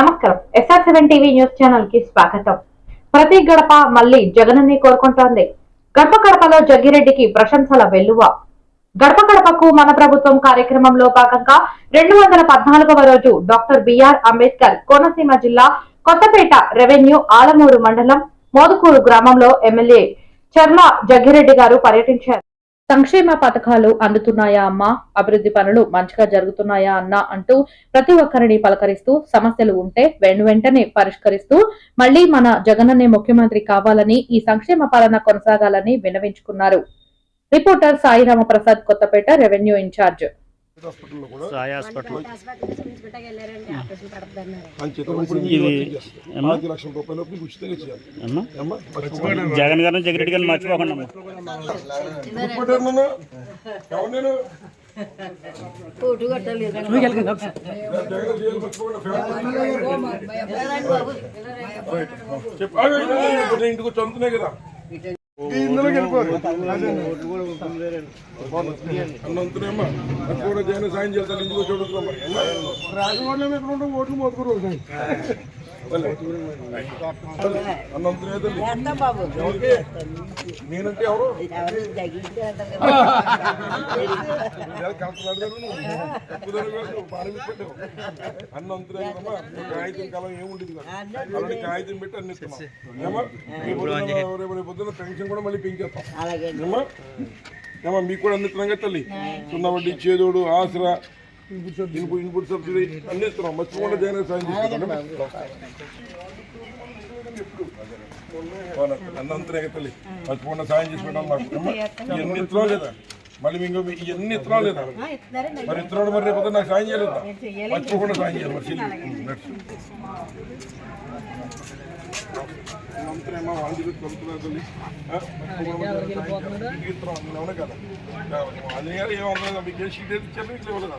నమస్కారం. S R seven TV news ఛానల్కి స్వాగతం. ప్రతి గడప మళ్ళీ జగనన్ని కోరుకుంటోంది. గడప గడపలో జగ్గిరెడ్డికి ప్రశంసల వెల్లువ. గడప గడపకు మన ప్రభుత్వం కార్యక్రమంలో భాగంగా రెండు వందల పద్నాలుగవ రోజు డాక్టర్ బిఆర్ అంబేద్కర్ కోనసీమ జిల్లా కొత్తపేట రెవెన్యూ ఆలమూరు మండలం మోదుకూరు గ్రామంలో ఎమ్మెల్యే చర్మ జగ్గిరెడ్డి గారు పర్యటించారు. సంక్షేమ పథకాలు అందుతున్నాయా అమ్మా? అభివృద్ధి పనులు మంచిగా జరుగుతున్నాయా అన్నా అంటూ ప్రతి ఒక్కరిని పలకరిస్తూ సమస్యలు ఉంటే వెను వెంటనే పరిష్కరిస్తూ మళ్ళీ మన జగనన్నే ముఖ్యమంత్రి కావాలని ఈ సంక్షేమ పాలన కొనసాగాలని విన్నవించుకున్నారు reporter Sairama Prasad Kothapeta revenue in charge. Sai hospital. Jagan కట్టలేదు జగన్ చేయాలి, మర్చిపోకండి. ఇంటికి వచ్చి చదువుతున్నాయి కదా ఇందులోకి వెళ్ళిపోరు. అన్నంతనేమ్మా కూడా జగన్ సాయం చేస్తాను అడుగుతున్నాం మరి. ఏమ్మా? ఎక్కడ ఉంటాం ఓట్లు. ఎవరికి? నేనంటే ఎవరు అన్నంతరే కాగితం కాలం ఏముండేది అలాంటి కాగితం పెట్టి అన్ని రేపు పొద్దున్న- పెన్షన్ కూడా మళ్ళీ పెంచేస్తాం ఏమా మీకు కూడా అందిస్తున్నాం కదా తల్లి. సున్నా వడ్డీ చేదోడు ఆసరా ఇన్పుట్ ఇన్పుట్ సబ్సిడీ అన్ని ఇస్తున్నాం మర్చిపోకుండా జగన్ సాయం చేస్తున్నాం అన్నంతరే తల్లి. మర్చిపోకుండా సాయం చేసుకుంటాం మాకు ఇస్తున్నాం లేదా? మళ్ళీ మీకు ఇవన్నీ ఇస్తున్నాం లేదా ఇస్తున్నారండి మరి ఇస్తున్నాడు మరి రేపు నాకు సాయం చేయలేదా మర్చిపోకుండా సాయం చేయాలి మరి చెల్లి కదా? అది కాదు, ఏం అందలేదు. మీకు ఏ షీట్ ఏది ఇచ్చారు, ఇట్లా ఇవ్వలేదా?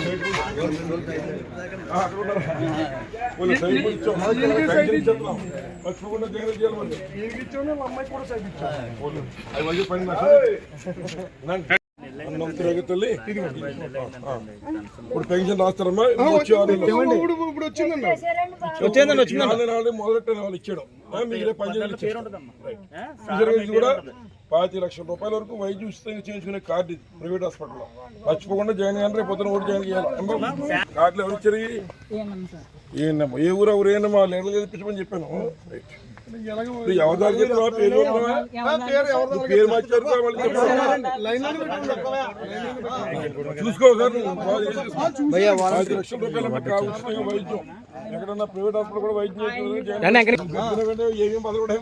మర్చిపోకుండా జగన్ చేయాలి పని కదా తల్లి ఆ. ఇప్పుడు పెన్షన్ రాస్తారమ్మా. ఇప్పుడు వచ్చిందండి వచ్చిందండి వచ్చింది ఆల్రెడీ మొదలెట్టిన వాళ్ళు ఇచ్చాడు పనిచేయాలి ఫిజర్వేజ్ కూడా పాతి లక్షల రూపాయల వరకు వైద్యం ఉచితంగా చేయించుకునే కార్డు ఇది ప్రైవేట్ హాస్పిటల్లో. మర్చిపోకుండా జాయిన్ కానీ రేపు పొద్దున ఓటు జాయిన్ చేయాలి. కార్డులు ఎవరు ఇచ్చారు? ఏందమ్మా ఏ ఊరు ఎవరు ఏందమ్మా వాళ్ళు ఎట్లా చదివించమని చెప్పాను. ఎవరి దారి చెప్తావా? పేరు చెప్తావా? నువ్వు పేరు మార్చారు కదా, మళ్ళీ చెప్పావా? చూసుకో సార్ నువ్వు బాగా చేసేసుకో. పాతి లక్షల రూపాయల పక్క ఉచితంగా వైద్యం. ఎక్కడన్నా ప్రైవేట్ హాస్పిటల్ కూడా వైద్యం చేస్తున్నారు ఏమేమి బతకడం